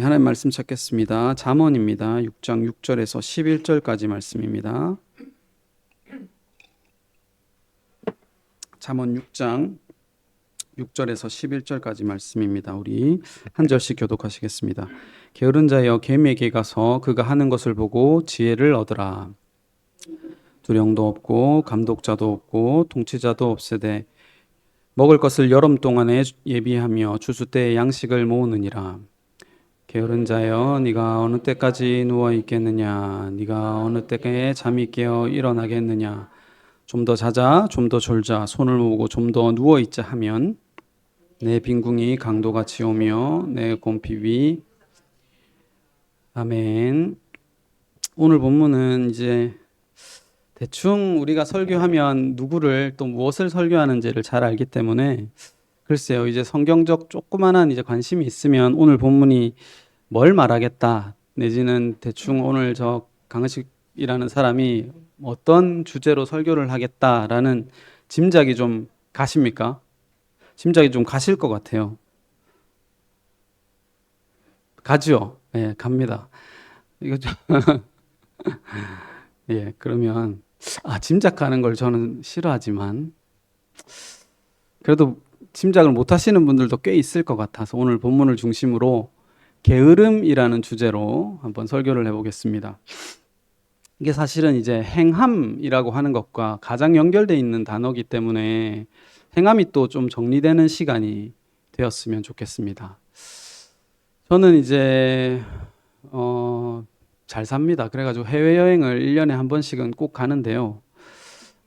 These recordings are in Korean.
하나님 말씀 찾겠습니다. 잠언입니다. 6장 6절에서 11절까지 말씀입니다. 잠언 6장 6절에서 11절까지 말씀입니다. 우리 한 절씩 교독하시겠습니다. 게으른 자여 뱀에게 가서 그가 하는 것을 보고 지혜를 얻으라. 두령도 없고 감독자도 없고 통치자도 없으되 먹을 것을 여름 동안에 예비하며 주수 때에 양식을 모으느니라. 게으른 자여 네가 어느 때까지 누워 있겠느냐? 네가 어느 때에 잠이 깨어 일어나겠느냐? 좀 더 자자 좀 더 졸자. 손을 모으고 좀 더 누워 있자 하면 내 빈궁이 강도같이 오며 내 곰핍이 아멘. 오늘 본문은 이제 대충 우리가 설교하면 누구를 또 무엇을 설교하는지를 잘 알기 때문에 글쎄요, 이제 성경적 조그만한 이제 관심이 있으면 오늘 본문이 뭘 말하겠다, 내지는 대충 오늘 저 강은식이라는 사람이 어떤 주제로 설교를 하겠다라는 짐작이 좀 가십니까? 짐작이 좀 가실 것 같아요. 가죠? 예, 갑니다. 이거 좀 예, 그러면 아, 짐작하는 걸 저는 싫어하지만 그래도 짐작을 못 하시는 분들도 꽤 있을 것 같아서 오늘 본문을 중심으로 게으름이라는 주제로 한번 설교를 해보겠습니다. 이게 사실은 이제 행함이라고 하는 것과 가장 연결돼 있는 단어기 때문에 행함이 또 좀 정리되는 시간이 되었으면 좋겠습니다. 저는 이제 어, 잘 삽니다. 그래가지고 해외여행을 1년에 한 번씩은 꼭 가는데요.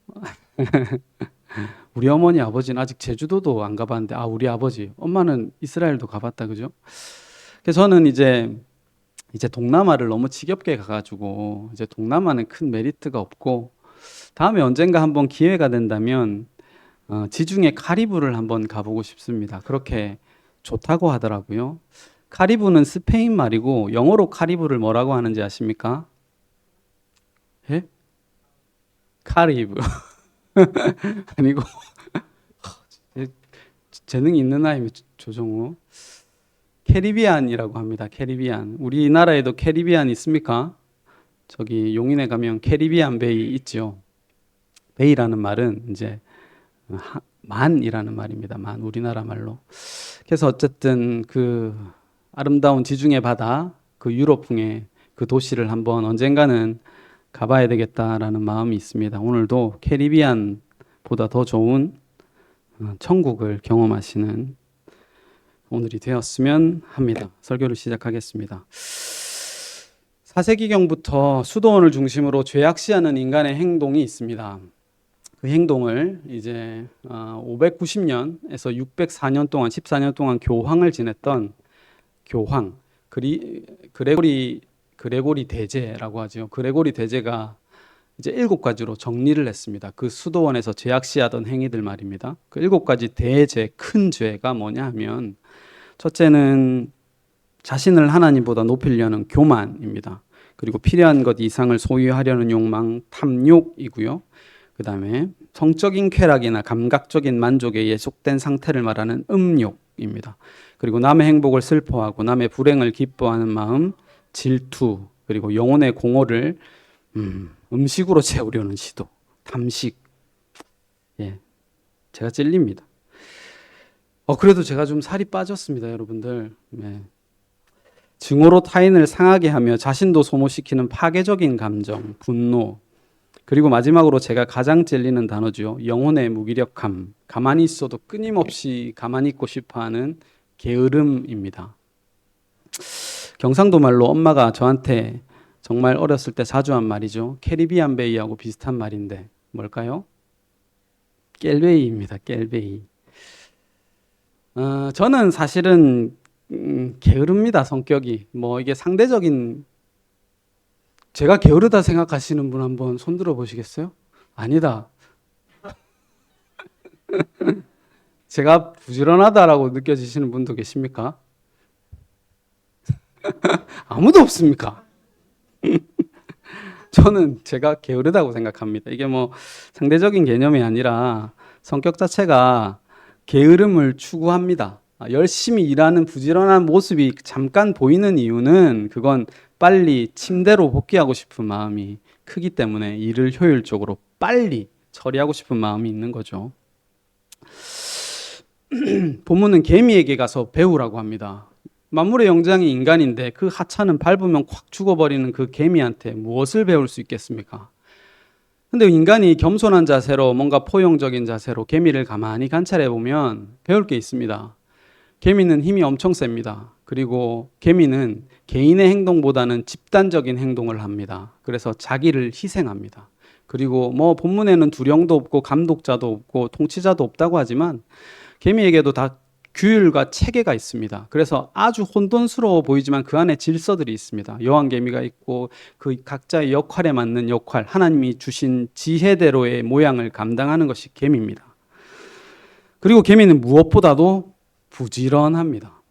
우리 어머니 아버지는 아직 제주도도 안 가봤는데 아 우리 아버지 엄마는 이스라엘도 가봤다 그죠? 그래서 저는 이제 이제 동남아를 너무 지겹게 가가지고 이제 동남아는 큰 메리트가 없고 다음에 언젠가 한번 기회가 된다면 어, 지중해 카리브를 한번 가보고 싶습니다. 그렇게 좋다고 하더라고요. 카리브는 스페인 말이고 영어로 카리브를 뭐라고 하는지 아십니까? 예? 카리브 아니고 재능이 있는 아이면 조정우 캐리비안이라고 합니다. 캐리비안. 우리나라에도 캐리비안 있습니까? 저기 용인에 가면 캐리비안 베이 있죠. 베이라는 말은 이제 하- 만이라는 말입니다. 만 우리나라 말로. 그래서 어쨌든 그 아름다운 지중해 바다 그 유럽풍의 그 도시를 한번 언젠가는 가봐야 되겠다라는 마음이 있습니다. 오늘도 캐리비안보다 더 좋은 어, 천국을 경험하시는 오늘이 되었으면 합니다. 설교를 시작하겠습니다. 사세기경부터 수도원을 중심으로 죄악시하는 인간의 행동이 있습니다. 그 행동을 이제 590년에서 604년 동안 14년 동안 교황을 지냈던 교황 그리 그레고리 그레고리 대제라고 하죠. 그레고리 대제가 이제 일곱 가지로 정리를 했습니다. 그 수도원에서 죄악시하던 행위들 말입니다. 그 일곱 가지 대죄 큰 죄가 뭐냐 하면 첫째는 자신을 하나님보다 높이려는 교만입니다. 그리고 필요한 것 이상을 소유하려는 욕망, 탐욕이고요. 그 다음에 성적인 쾌락이나 감각적인 만족에 예속된 상태를 말하는 음욕입니다. 그리고 남의 행복을 슬퍼하고 남의 불행을 기뻐하는 마음, 질투, 그리고 영혼의 공허를 음, 음식으로 채우려는 시도, 탐식. 예, 제가 찔립니다. 어, 그래도 제가 좀 살이 빠졌습니다, 여러분들. 네. 증오로 타인을 상하게 하며 자신도 소모시키는 파괴적인 감정, 분노. 그리고 마지막으로 제가 가장 찔리는 단어죠. 영혼의 무기력함. 가만히 있어도 끊임없이 가만히 있고 싶어 하는 게으름입니다. 경상도 말로 엄마가 저한테 정말 어렸을 때 자주 한 말이죠. 캐리비안 베이하고 비슷한 말인데 뭘까요? 깰베이입니다. 깰베이. 어, 저는 사실은 음, 게으릅니다. 성격이 뭐 이게 상대적인 제가 게으르다 생각하시는 분 한번 손들어 보시겠어요? 아니다. 제가 부지런하다라고 느껴지시는 분도 계십니까? 아무도 없습니까? 저는 제가 게으르다고 생각합니다. 이게 뭐 상대적인 개념이 아니라 성격 자체가 게으름을 추구합니다. 아, 열심히 일하는 부지런한 모습이 잠깐 보이는 이유는 그건 빨리 침대로 복귀하고 싶은 마음이 크기 때문에 일을 효율적으로 빨리 처리하고 싶은 마음이 있는 거죠. 본문은 개미에게 가서 배우라고 합니다. 만물의 영장이 인간인데 그 하찮은 밟으면 콱 죽어버리는 그 개미한테 무엇을 배울 수 있겠습니까? 근데 인간이 겸손한 자세로 뭔가 포용적인 자세로 개미를 가만히 관찰해 보면 배울 게 있습니다. 개미는 힘이 엄청 셉니다. 그리고 개미는 개인의 행동보다는 집단적인 행동을 합니다. 그래서 자기를 희생합니다. 그리고 뭐 본문에는 두령도 없고 감독자도 없고 통치자도 없다고 하지만 개미에게도 다 규율과 체계가 있습니다. 그래서 아주 혼돈스러워 보이지만 그 안에 질서들이 있습니다. 여왕 개미가 있고 그 각자의 역할에 맞는 역할, 하나님이 주신 지혜대로의 모양을 감당하는 것이 개미입니다. 그리고 개미는 무엇보다도 부지런합니다.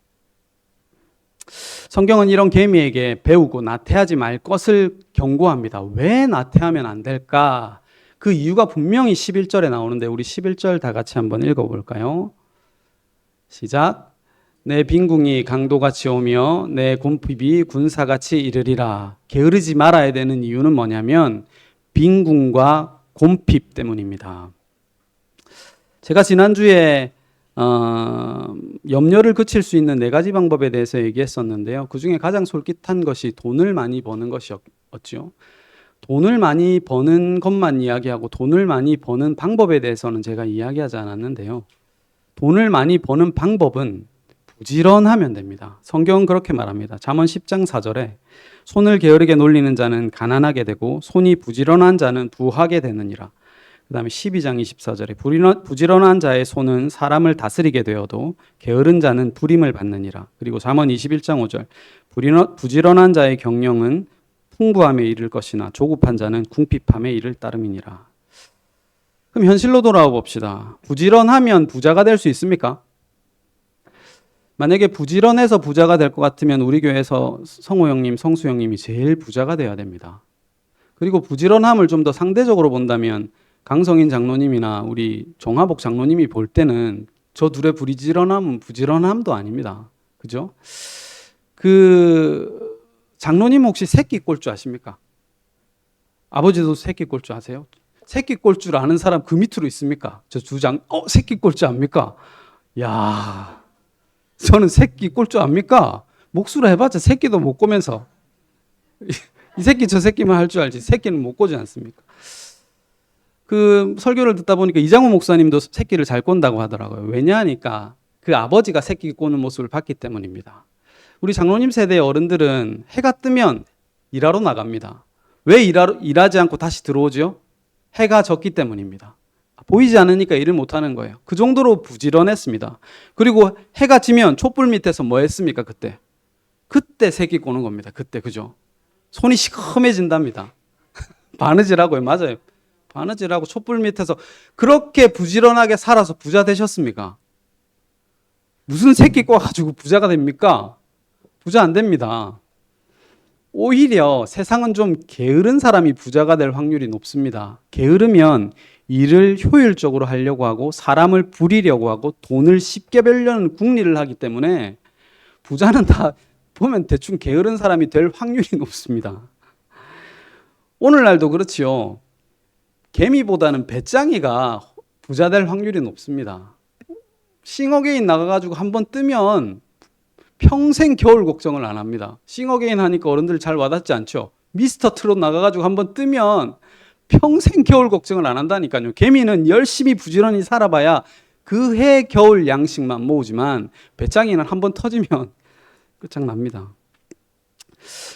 성경은 이런 개미에게 배우고 나태하지 말 것을 경고합니다. 왜 나태하면 안 될까? 그 이유가 분명히 11절에 나오는데 우리 11절 다 같이 한번 읽어 볼까요? 시작. 내 빈궁이 강도같이 오며 내 곰핍이 군사같이 이르리라. 게으르지 말아야 되는 이유는 뭐냐면 빈궁과 곰핍 때문입니다. 제가 지난주에 어, 염려를 그칠 수 있는 네 가지 방법에 대해서 얘기했었는데요. 그 중에 가장 솔깃한 것이 돈을 많이 버는 것이었죠. 돈을 많이 버는 것만 이야기하고 돈을 많이 버는 방법에 대해서는 제가 이야기하지 않았는데요. 돈을 많이 버는 방법은 부지런하면 됩니다. 성경은 그렇게 말합니다. 잠언 10장 4절에 손을 게으르게 놀리는 자는 가난하게 되고 손이 부지런한 자는 부하게 되느니라. 그다음에 12장 24절에 부지런한 자의 손은 사람을 다스리게 되어도 게으른 자는 불임을 받느니라. 그리고 잠언 21장 5절 부지런한 자의 경영은 풍부함에 이를 것이나 조급한 자는 궁핍함에 이를 따름이니라. 그럼 현실로 돌아와 봅시다. 부지런하면 부자가 될 수 있습니까? 만약에 부지런해서 부자가 될 것 같으면 우리 교회에서 성호 형님, 성수 형님이 제일 부자가 돼야 됩니다. 그리고 부지런함을 좀 더 상대적으로 본다면 강성인 장로님이나 우리 종하복 장로님이 볼 때는 저 둘의 부지런함은 부지런함도 아닙니다. 그죠? 그 장로님 혹시 새끼 꼴 줄 아십니까? 아버지도 새끼 꼴 줄 아세요? 새끼 꼴줄 아는 사람 그 밑으로 있습니까? 저 주장, 어, 새끼 꼴줄 압니까? 야 저는 새끼 꼴줄 압니까? 목수로 해봤자 새끼도 못 꼬면서. 이 새끼 저 새끼만 할 줄 알지 새끼는 못 꼬지 않습니까? 그 설교를 듣다 보니까 이장호 목사님도 새끼를 잘 꼰다고 하더라고요. 왜냐하니까 그 아버지가 새끼 꼬는 모습을 봤기 때문입니다. 우리 장로님 세대의 어른들은 해가 뜨면 일하러 나갑니다. 왜 일하러, 일하지 않고 다시 들어오죠? 해가 졌기 때문입니다. 보이지 않으니까 일을 못하는 거예요. 그 정도로 부지런했습니다. 그리고 해가 지면 촛불 밑에서 뭐 했습니까, 그때? 그때 새끼 꼬는 겁니다. 그때, 그죠? 손이 시커매진답니다. 바느질하고요. 맞아요. 바느질하고 촛불 밑에서 그렇게 부지런하게 살아서 부자 되셨습니까? 무슨 새끼 꼬가지고 부자가 됩니까? 부자 안 됩니다. 오히려 세상은 좀 게으른 사람이 부자가 될 확률이 높습니다. 게으르면 일을 효율적으로 하려고 하고 사람을 부리려고 하고 돈을 쉽게 벌려는 궁리를 하기 때문에 부자는 다 보면 대충 게으른 사람이 될 확률이 높습니다. 오늘날도 그렇지요. 개미보다는 배짱이가 부자 될 확률이 높습니다. 싱어게인 나가가지고 한번 뜨면 평생 겨울 걱정을 안 합니다. 싱어게인 하니까 어른들 잘 와닿지 않죠? 미스터 트롯 나가가지고 한번 뜨면 평생 겨울 걱정을 안 한다니까요. 개미는 열심히 부지런히 살아봐야 그 해 겨울 양식만 모으지만 배짱이는 한번 터지면 끝장납니다.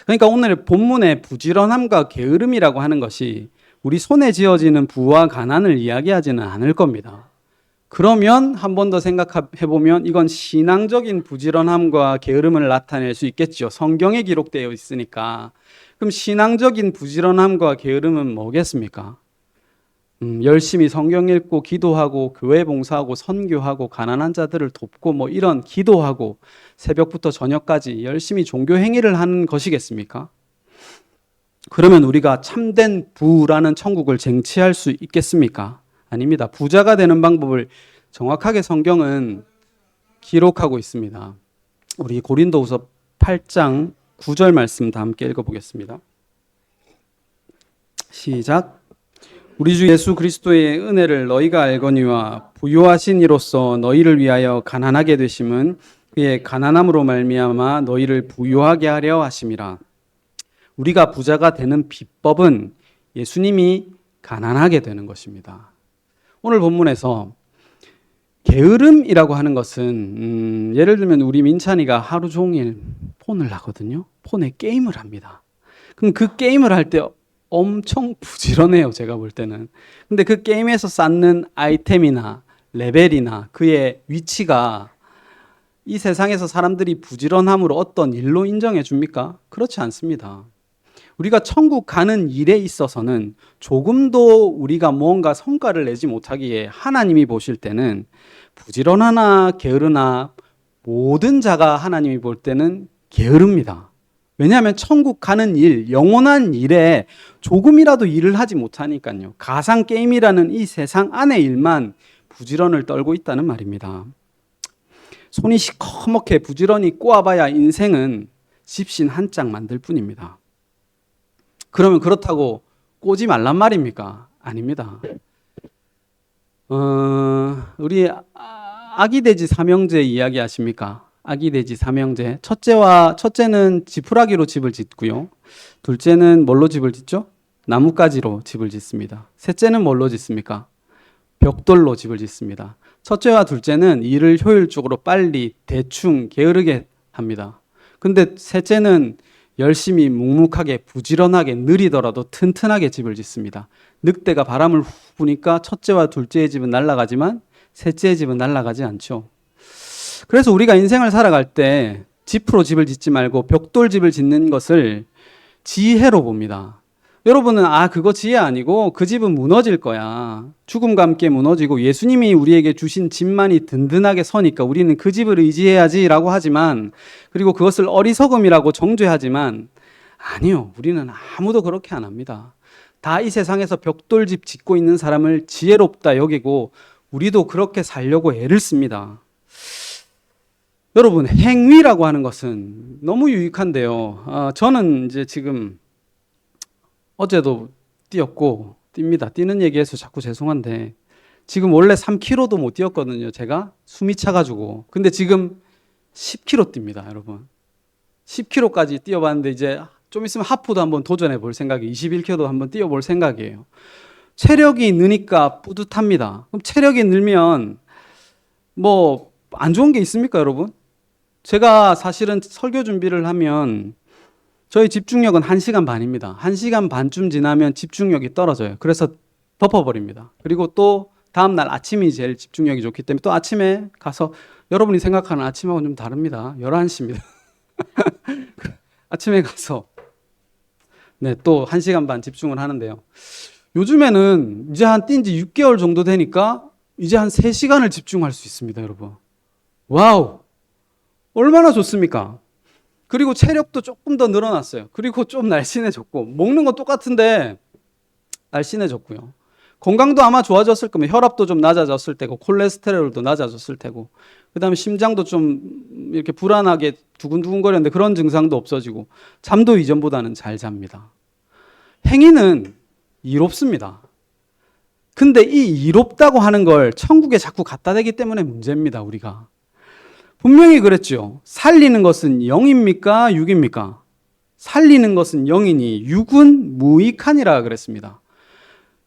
그러니까 오늘 본문의 부지런함과 게으름이라고 하는 것이 우리 손에 지어지는 부와 가난을 이야기하지는 않을 겁니다. 그러면 한 번 더 생각해 보면 이건 신앙적인 부지런함과 게으름을 나타낼 수 있겠죠. 성경에 기록되어 있으니까. 그럼 신앙적인 부지런함과 게으름은 뭐겠습니까? 음, 열심히 성경 읽고 기도하고 교회 봉사하고 선교하고 가난한 자들을 돕고 뭐 이런 기도하고 새벽부터 저녁까지 열심히 종교 행위를 하는 것이겠습니까? 그러면 우리가 참된 부라는 천국을 쟁취할 수 있겠습니까? 아닙니다. 부자가 되는 방법을 정확하게 성경은 기록하고 있습니다. 우리 고린도후서 8장 9절 말씀 다 함께 읽어 보겠습니다. 시작. 우리 주 예수 그리스도의 은혜를 너희가 알거니와 부요하신 이로써 너희를 위하여 가난하게 되심은 그의 가난함으로 말미암아 너희를 부요하게 하려 하심이라. 우리가 부자가 되는 비법은 예수님이 가난하게 되는 것입니다. 오늘 본문에서 게으름이라고 하는 것은 음, 예를 들면 우리 민찬이가 하루 종일 폰을 하거든요. 폰에 게임을 합니다. 그럼 그 게임을 할 때 엄청 부지런해요. 제가 볼 때는. 근데 그 게임에서 쌓는 아이템이나 레벨이나 그의 위치가 이 세상에서 사람들이 부지런함으로 어떤 일로 인정해 줍니까? 그렇지 않습니다. 우리가 천국 가는 일에 있어서는 조금도 우리가 뭔가 성과를 내지 못하기에 하나님이 보실 때는 부지런하나 게으르나 모든 자가 하나님이 볼 때는 게으릅니다. 왜냐하면 천국 가는 일, 영원한 일에 조금이라도 일을 하지 못하니까요. 가상 게임이라는 이 세상 안의 일만 부지런을 떨고 있다는 말입니다. 손이 시커멓게 부지런히 꼬아봐야 인생은 집신 한장 만들 뿐입니다. 그러면 그렇다고 꼬지 말란 말입니까? 아닙니다. 어, 우리 아- 아기 돼지 삼형제 이야기 아십니까? 아기 돼지 삼형제. 첫째와 첫째는 지푸라기로 집을 짓고요. 둘째는 뭘로 집을 짓죠? 나뭇가지로 집을 짓습니다. 셋째는 뭘로 짓습니까? 벽돌로 집을 짓습니다. 첫째와 둘째는 일을 효율적으로 빨리 대충 게으르게 합니다. 근데 셋째는 열심히 묵묵하게 부지런하게 느리더라도 튼튼하게 집을 짓습니다. 늑대가 바람을 후 부니까 첫째와 둘째의 집은 날아가지만 셋째의 집은 날아가지 않죠. 그래서 우리가 인생을 살아갈 때 집으로 집을 짓지 말고 벽돌 집을 짓는 것을 지혜로 봅니다. 여러분은 아 그거 지혜 아니고 그 집은 무너질 거야. 죽음과 함께 무너지고 예수님이 우리에게 주신 집만이 든든하게 서니까 우리는 그 집을 의지해야지라고 하지만 그리고 그것을 어리석음이라고 정죄하지만 아니요. 우리는 아무도 그렇게 안 합니다. 다 이 세상에서 벽돌집 짓고 있는 사람을 지혜롭다 여기고 우리도 그렇게 살려고 애를 씁니다. 여러분 행위라고 하는 것은 너무 유익한데요. 아, 저는 이제 지금 어제도 뛰었고 뜁니다. 뛰는 얘기해서 자꾸 죄송한데 지금 원래 3km도 못 뛰었거든요. 제가 숨이 차가지고 근데 지금 10km 뜁니다, 여러분. 10km까지 뛰어봤는데 이제 좀 있으면 하프도 한번 도전해 볼 생각이 21km도 한번 뛰어볼 생각이에요. 체력이 느니까 뿌듯합니다. 그럼 체력이 늘면 뭐 안 좋은 게 있습니까, 여러분? 제가 사실은 설교 준비를 하면 저희 집중력은 1시간 반입니다. 1시간 반쯤 지나면 집중력이 떨어져요. 그래서 덮어버립니다. 그리고 또 다음날 아침이 제일 집중력이 좋기 때문에 또 아침에 가서 여러분이 생각하는 아침하고는 좀 다릅니다. 11시입니다. 아침에 가서 네, 또 1시간 반 집중을 하는데요. 요즘에는 이제 한 뛴 지 6개월 정도 되니까 이제 한 3시간을 집중할 수 있습니다, 여러분. 와우! 얼마나 좋습니까? 그리고 체력도 조금 더 늘어났어요. 그리고 좀 날씬해졌고, 먹는 건 똑같은데, 날씬해졌고요. 건강도 아마 좋아졌을 거면 혈압도 좀 낮아졌을 테고, 콜레스테롤도 낮아졌을 테고, 그 다음에 심장도 좀 이렇게 불안하게 두근두근거렸는데 그런 증상도 없어지고, 잠도 이전보다는 잘 잡니다. 행위는 이롭습니다. 근데 이 이롭다고 하는 걸 천국에 자꾸 갖다 대기 때문에 문제입니다, 우리가. 분명히 그랬죠. 살리는 것은 영입니까? 육입니까? 살리는 것은 영이니 육은 무익하니라 그랬습니다.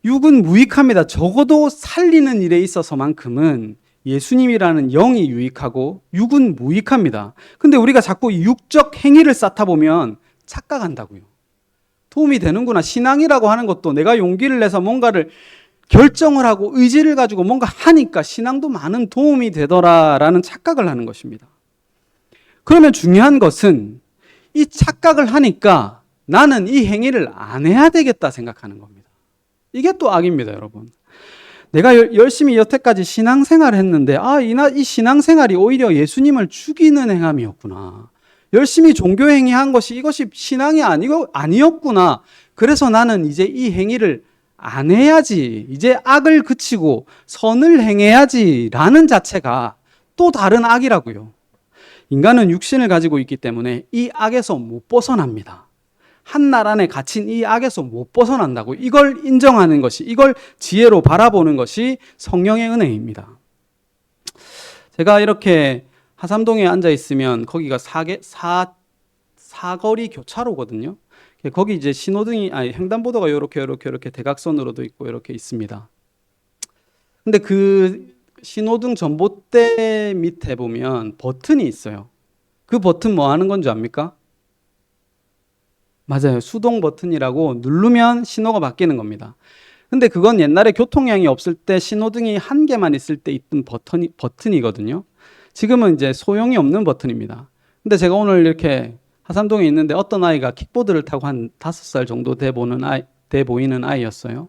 육은 무익합니다. 적어도 살리는 일에 있어서만큼은 예수님이라는 영이 유익하고 육은 무익합니다. 근데 우리가 자꾸 육적 행위를 쌓다 보면 착각한다고요. 도움이 되는구나. 신앙이라고 하는 것도 내가 용기를 내서 뭔가를 결정을 하고 의지를 가지고 뭔가 하니까 신앙도 많은 도움이 되더라라는 착각을 하는 것입니다. 그러면 중요한 것은 이 착각을 하니까 나는 이 행위를 안 해야 되겠다 생각하는 겁니다. 이게 또 악입니다, 여러분. 내가 열- 열심히 여태까지 신앙생활을 했는데 아, 이, 나- 이 신앙생활이 오히려 예수님을 죽이는 행함이었구나. 열심히 종교 행위한 것이 이것이 신앙이 아니고 아니었구나. 그래서 나는 이제 이 행위를 안 해야지. 이제 악을 그치고 선을 행해야지라는 자체가 또 다른 악이라고요. 인간은 육신을 가지고 있기 때문에 이 악에서 못 벗어납니다. 한 날 안에 갇힌 이 악에서 못 벗어난다고 이걸 인정하는 것이 이걸 지혜로 바라보는 것이 성령의 은혜입니다. 제가 이렇게 하삼동에 앉아 있으면 거기가 사계 사 사거리 교차로거든요. 거기 이제 신호등이 아니 횡단보도가 이렇게 이렇게 이렇게 대각선으로도 있고 이렇게 있습니다. 근데 그 신호등 전봇대 밑에 보면 버튼이 있어요. 그 버튼 뭐 하는 건지 압니까? 맞아요. 수동 버튼이라고 누르면 신호가 바뀌는 겁니다. 근데 그건 옛날에 교통량이 없을 때 신호등이 한 개만 있을 때 있던 버튼이, 버튼이거든요. 지금은 이제 소용이 없는 버튼입니다. 근데 제가 오늘 이렇게 하산동에 있는데 어떤 아이가 킥보드를 타고 한 다섯 살 정도 돼 보는 아이, 돼 보이는 아이였어요.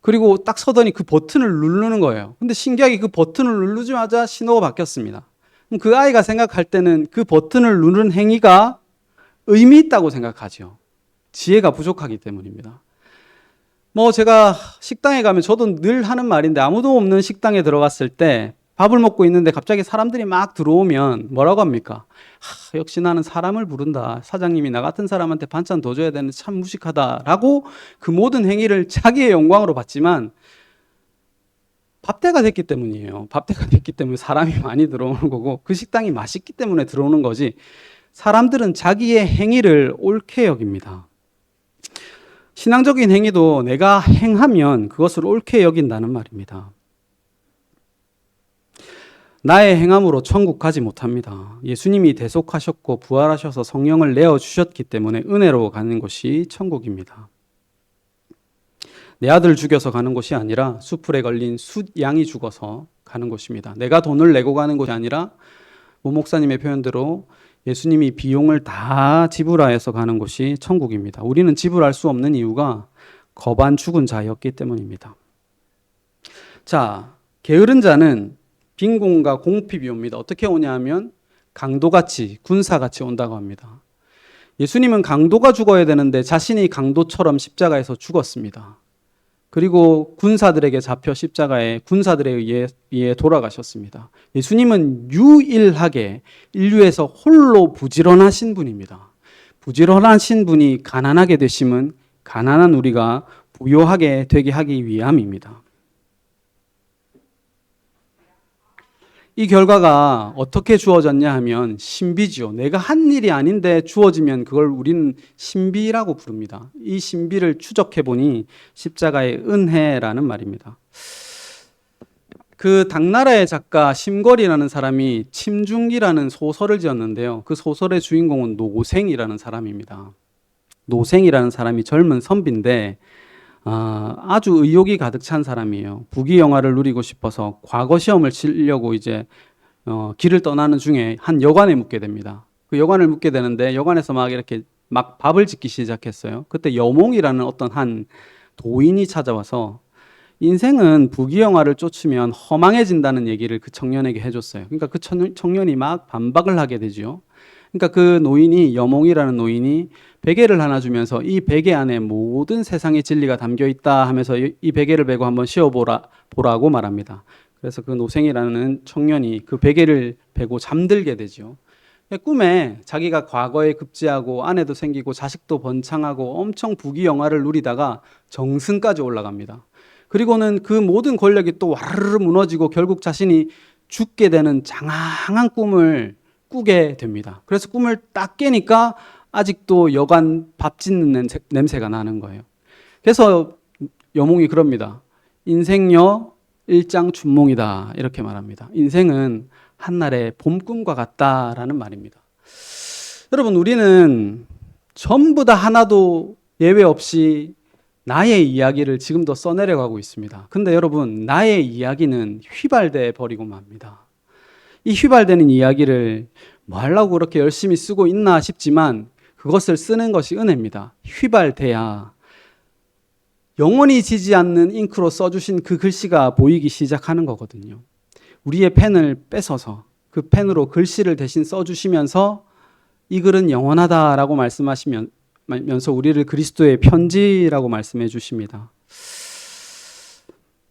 그리고 딱 서더니 그 버튼을 누르는 거예요. 근데 신기하게 그 버튼을 누르자마자 신호가 바뀌었습니다. 그럼 그 아이가 생각할 때는 그 버튼을 누르는 행위가 의미 있다고 생각하죠. 지혜가 부족하기 때문입니다. 뭐 제가 식당에 가면 저도 늘 하는 말인데 아무도 없는 식당에 들어갔을 때 밥을 먹고 있는데 갑자기 사람들이 막 들어오면 뭐라고 합니까? 하, 역시 나는 사람을 부른다. 사장님이 나 같은 사람한테 반찬 더 줘야 되는데 참 무식하다라고 그 모든 행위를 자기의 영광으로 봤지만 밥대가 됐기 때문이에요. 밥대가 됐기 때문에 사람이 많이 들어오는 거고 그 식당이 맛있기 때문에 들어오는 거지. 사람들은 자기의 행위를 옳게 여깁니다. 신앙적인 행위도 내가 행하면 그것을 옳게 여긴다는 말입니다. 나의 행함으로 천국 가지 못합니다. 예수님이 대속하셨고 부활하셔서 성령을 내어 주셨기 때문에 은혜로 가는 곳이 천국입니다. 내 아들 죽여서 가는 곳이 아니라 수풀에 걸린 숫 양이 죽어서 가는 곳입니다. 내가 돈을 내고 가는 곳이 아니라 모 목사님의 표현대로 예수님이 비용을 다 지불하여서 가는 곳이 천국입니다. 우리는 지불할 수 없는 이유가 거반 죽은 자였기 때문입니다. 자, 게으른 자는 빈곤과 공핍이 옵니다. 어떻게 오냐 하면 강도같이 군사같이 온다고 합니다. 예수님은 강도가 죽어야 되는데 자신이 강도처럼 십자가에서 죽었습니다. 그리고 군사들에게 잡혀 십자가에 군사들에 의해, 의해 돌아가셨습니다. 예수님은 유일하게 인류에서 홀로 부지런하신 분입니다. 부지런하신 분이 가난하게 되심은 가난한 우리가 부요하게 되게 하기 위함입니다. 이 결과가 어떻게 주어졌냐 하면 신비지요. 내가 한 일이 아닌데 주어지면 그걸 우리는 신비라고 부릅니다. 이 신비를 추적해 보니 십자가의 은혜라는 말입니다. 그 당나라의 작가 심걸이라는 사람이 침중기라는 소설을 지었는데요. 그 소설의 주인공은 노생이라는 사람입니다. 노생이라는 사람이 젊은 선비인데 아, 아주 의욕이 가득 찬 사람이에요. 부귀 영화를 누리고 싶어서 과거 시험을 치려고 이제 어, 길을 떠나는 중에 한 여관에 묵게 됩니다. 그 여관을 묵게 되는데 여관에서 막 이렇게 막 밥을 짓기 시작했어요. 그때 여몽이라는 어떤 한 도인이 찾아와서 인생은 부귀영화를 쫓으면 허망해진다는 얘기를 그 청년에게 해줬어요. 그러니까 그 청년이 막 반박을 하게 되죠. 그러니까 그 노인이 여몽이라는 노인이 베개를 하나 주면서 이 베개 안에 모든 세상의 진리가 담겨 있다 하면서 이 베개를 베고 한번 씌워 보라 보라고 말합니다. 그래서 그 노생이라는 청년이 그 베개를 베고 잠들게 되죠. 꿈에 자기가 과거에 급제하고 아내도 생기고 자식도 번창하고 엄청 부귀영화를 누리다가 정승까지 올라갑니다. 그리고는 그 모든 권력이 또 와르르 무너지고 결국 자신이 죽게 되는 장황한 꿈을 꾸게 됩니다. 그래서 꿈을 딱 깨니까 아직도 여간 밥 짓는 냄새가 나는 거예요. 그래서 여몽이 그럽니다. 인생여 일장 춘몽이다. 이렇게 말합니다. 인생은 한날의 봄꿈과 같다라는 말입니다. 여러분, 우리는 전부 다 하나도 예외 없이 나의 이야기를 지금도 써내려가고 있습니다. 근데 여러분, 나의 이야기는 휘발돼 버리고 맙니다. 이 휘발되는 이야기를 뭐 하려고 그렇게 열심히 쓰고 있나 싶지만 그것을 쓰는 것이 은혜입니다. 휘발돼야 영원히 지지 않는 잉크로 써주신 그 글씨가 보이기 시작하는 거거든요. 우리의 펜을 뺏어서 그 펜으로 글씨를 대신 써주시면서 이 글은 영원하다라고 말씀하시면서 우리를 그리스도의 편지라고 말씀해 주십니다.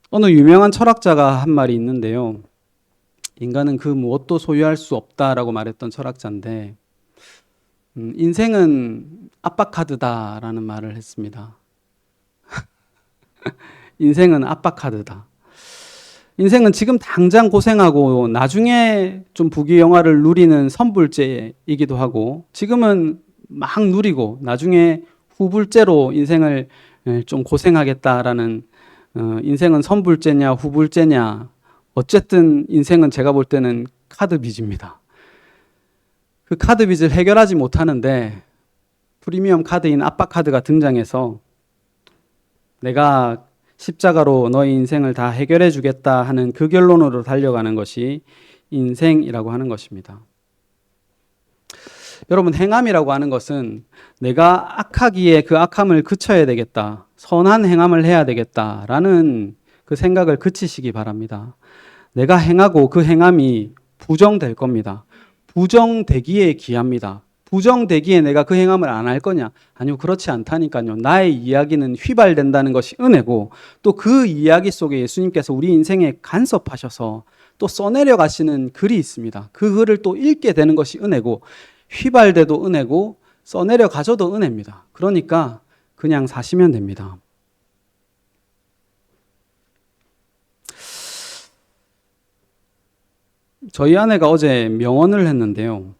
어느 유명한 철학자가 한 말이 있는데요. 인간은 그 무엇도 소유할 수 없다라고 말했던 철학자인데 음, 인생은 압박카드다라는 말을 했습니다. 인생은 압박카드다. 인생은 지금 당장 고생하고 나중에 좀 부귀영화를 누리는 선불제이기도 하고 지금은 막 누리고 나중에 후불제로 인생을 좀 고생하겠다라는 어, 인생은 선불제냐 후불제냐 어쨌든 인생은 제가 볼 때는 카드 빚입니다. 그 카드 빚을 해결하지 못하는데 프리미엄 카드인 압박 카드가 등장해서 내가 십자가로 너의 인생을 다 해결해 주겠다 하는 그 결론으로 달려가는 것이 인생이라고 하는 것입니다. 여러분, 행함이라고 하는 것은 내가 악하기에 그 악함을 그쳐야 되겠다. 선한 행함을 해야 되겠다라는 그 생각을 그치시기 바랍니다. 내가 행하고 그 행함이 부정될 겁니다. 부정되기에 기합니다. 부정되기에 내가 그 행함을 안 할 거냐? 아니요, 그렇지 않다니까요. 나의 이야기는 휘발된다는 것이 은혜고 또 그 이야기 속에 예수님께서 우리 인생에 간섭하셔서 또 써내려 가시는 글이 있습니다. 그 글을 또 읽게 되는 것이 은혜고 휘발돼도 은혜고 써내려 가져도 은혜입니다. 그러니까 그냥 사시면 됩니다. 저희 아내가 어제 명언을 했는데요.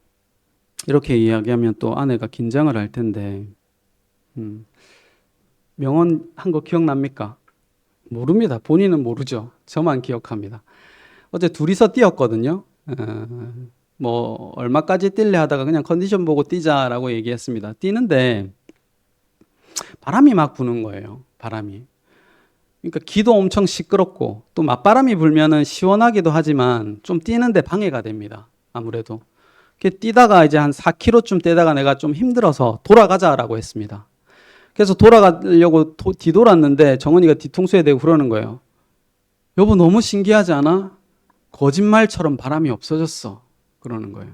이렇게 이야기하면 또 아내가 긴장을 할 텐데, 음, 명언 한 거 기억납니까? 모릅니다. 본인은 모르죠. 저만 기억합니다. 어제 둘이서 뛰었거든요. 어, 뭐, 얼마까지 뛸래 하다가 그냥 컨디션 보고 뛰자라고 얘기했습니다. 뛰는데, 바람이 막 부는 거예요. 바람이. 그러니까 기도 엄청 시끄럽고 또 맞바람이 불면은 시원하기도 하지만 좀 뛰는데 방해가 됩니다. 아무래도. 뛰다가 이제 한 4km쯤 뛰다가 내가 좀 힘들어서 돌아가자라고 했습니다. 그래서 돌아가려고 도, 뒤돌았는데 정은이가 뒤통수에 대고 그러는 거예요. 여보 너무 신기하지 않아? 거짓말처럼 바람이 없어졌어. 그러는 거예요.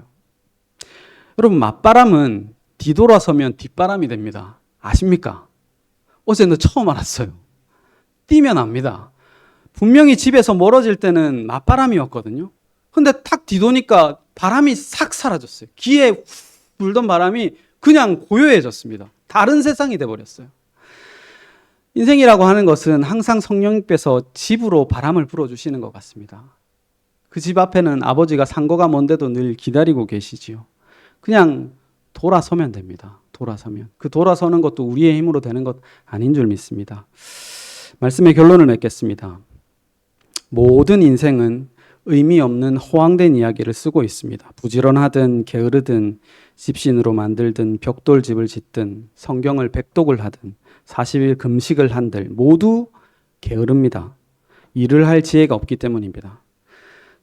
여러분 맞바람은 뒤돌아서면 뒷바람이 됩니다. 아십니까? 어제는 처음 알았어요. 뛰면 압니다. 분명히 집에서 멀어질 때는 맞바람이었거든요. 근데 탁 뒤도니까 바람이 싹 사라졌어요. 귀에 불던 바람이 그냥 고요해졌습니다. 다른 세상이 돼버렸어요. 인생이라고 하는 것은 항상 성령님께서 집으로 바람을 불어주시는 것 같습니다. 그 집 앞에는 아버지가 상고가 먼데도 늘 기다리고 계시지요. 그냥 돌아서면 됩니다. 돌아서면. 그 돌아서는 것도 우리의 힘으로 되는 것 아닌 줄 믿습니다. 말씀의 결론을 맺겠습니다. 모든 인생은 의미 없는 호황된 이야기를 쓰고 있습니다. 부지런하든 게으르든 집신으로 만들든 벽돌집을 짓든 성경을 백독을 하든 40일 금식을 한들 모두 게으릅니다. 일을 할 지혜가 없기 때문입니다.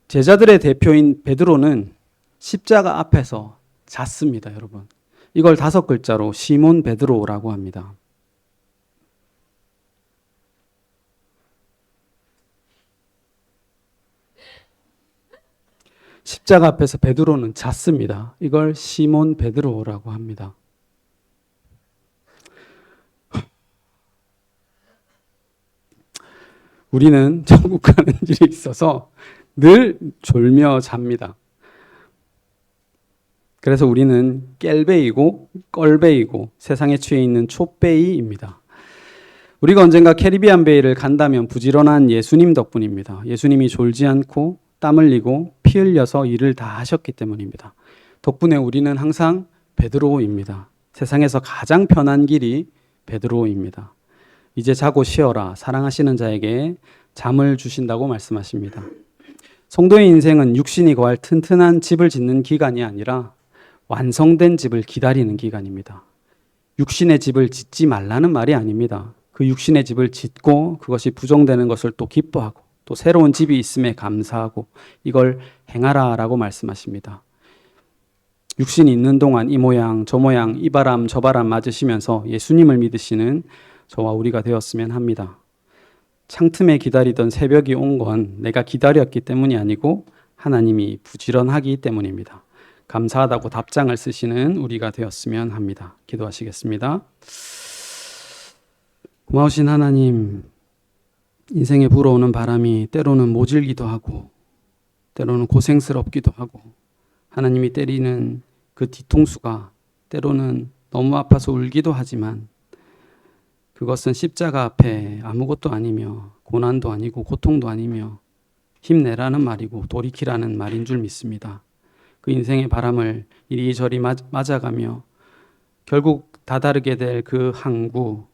제자들의 대표인 베드로는 십자가 앞에서 잤습니다, 여러분. 이걸 다섯 글자로 시몬 베드로라고 합니다. 십자가 앞에서 베드로는 잤습니다. 이걸 시몬 베드로라고 합니다. 우리는 천국 가는 일이 있어서 늘 졸며 잡니다. 그래서 우리는 깰베이고 껄베이고 세상에 취해 있는 촛베이입니다. 우리가 언젠가 캐리비안 베이를 간다면 부지런한 예수님 덕분입니다. 예수님이 졸지 않고 땀 흘리고 피 흘려서 일을 다 하셨기 때문입니다. 덕분에 우리는 항상 베드로입니다. 세상에서 가장 편한 길이 베드로입니다. 이제 자고 쉬어라. 사랑하시는 자에게 잠을 주신다고 말씀하십니다. 성도의 인생은 육신이 거할 튼튼한 집을 짓는 기간이 아니라 완성된 집을 기다리는 기간입니다. 육신의 집을 짓지 말라는 말이 아닙니다. 그 육신의 집을 짓고 그것이 부정되는 것을 또 기뻐하고 또 새로운 집이 있음에 감사하고 이걸 행하라라고 말씀하십니다. 육신이 있는 동안 이 모양 저 모양 이 바람 저 바람 맞으시면서 예수님을 믿으시는 저와 우리가 되었으면 합니다. 창틈에 기다리던 새벽이 온 건 내가 기다렸기 때문이 아니고 하나님이 부지런하기 때문입니다. 감사하다고 답장을 쓰시는 우리가 되었으면 합니다. 기도하시겠습니다. 고마우신 하나님, 인생에 불어오는 바람이 때로는 모질기도 하고 때로는 고생스럽기도 하고 하나님이 때리는 그 뒤통수가 때로는 너무 아파서 울기도 하지만 그것은 십자가 앞에 아무것도 아니며 고난도 아니고 고통도 아니며 힘내라는 말이고 돌이키라는 말인 줄 믿습니다. 그 인생의 바람을 이리저리 맞- 맞아가며 결국 다다르게 될 그 항구,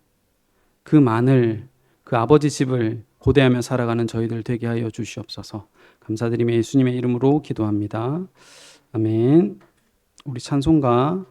그 만을, 그 아버지 집을 고대하며 살아가는 저희들 되게 하여 주시옵소서. 감사드리며 예수님의 이름으로 기도합니다. 아멘. 우리 찬송가